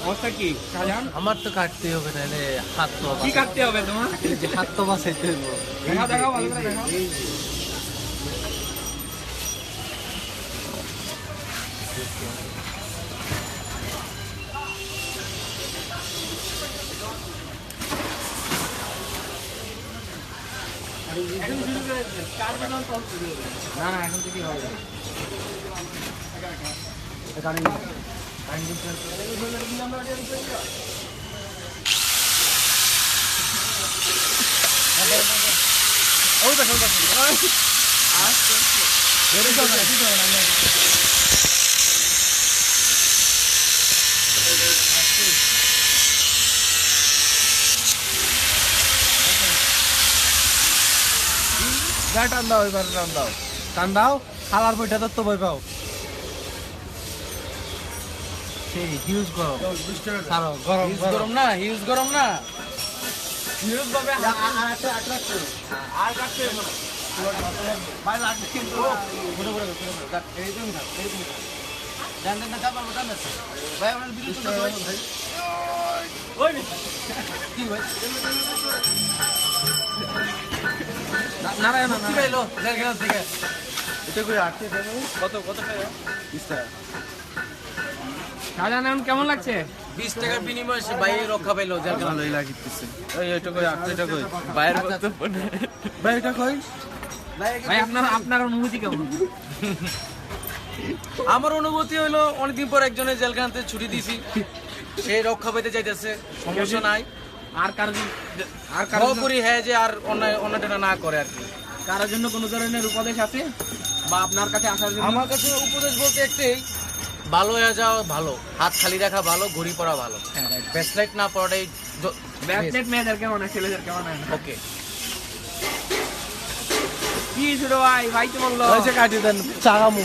অবস্থা কি শাহজাহান আমার তো কাটতে হবে নাহলে হাত তো কি কাটতে হবে তোমার এই যে হাত তো বাঁচাইতে হইব দেখাও দেখাও ভালো করে দেখাও না না এখন থেকে হবে টান দাও এবার টান দাও টান দাও খালার বইটা তো বই পাও সেই হিউজ গরম। ছাড়ো গরম গরম। না হিউজ গরম না। হিউজ ভাবে আর কাটতে। ভাই লাগবে কিন্তু ঘুরে ঘুরে। ভাই। ওই কি ভাই? নারায়ণ, কি ভাই, লো, দেড় থেকে। এটা করে আটকে দেবো কত কত টাকা। শাহজাহান কেমন লাগছে? বিশ টাকার বিনিময়ে সে বাইরে রক্ষা পাইলো যার কারণে ভালোই লাগিতেছে। এই এটা কই আটটা এটা কই? বাইরের বক্তব্য ভাই এটা কই? ভাই আপনার আপনার অনুভূতি কেমন? আমার অনুভূতি হলো অনেকদিন পর একজনের জেলখানাতে ছুটি দিছি। সে রক্ষা পেতে চাইতেছে সমস্যা নাই। আর কারও আর কারও করি হ্যাঁ যে আর অন্যায় অন্যটা না করে আর কি। কারোর জন্য কোনো ধরনের উপদেশ আছে? বা আপনার কাছে আসার জন্য আমার কাছে উপদেশ বলতে একটাই ভালো হয়ে যাওয়া ভালো। হাত খালি রাখা ভালো ঘুরি পড়া ভালো। ব্রেসলেট না পড়াটাই ব্রেসলেট মেয়েদের কেমন হয় ছেলেদের কেমন হয় ওকে কি ছোট ভাই ভাই তো বলল। কাটি দেন চাগামু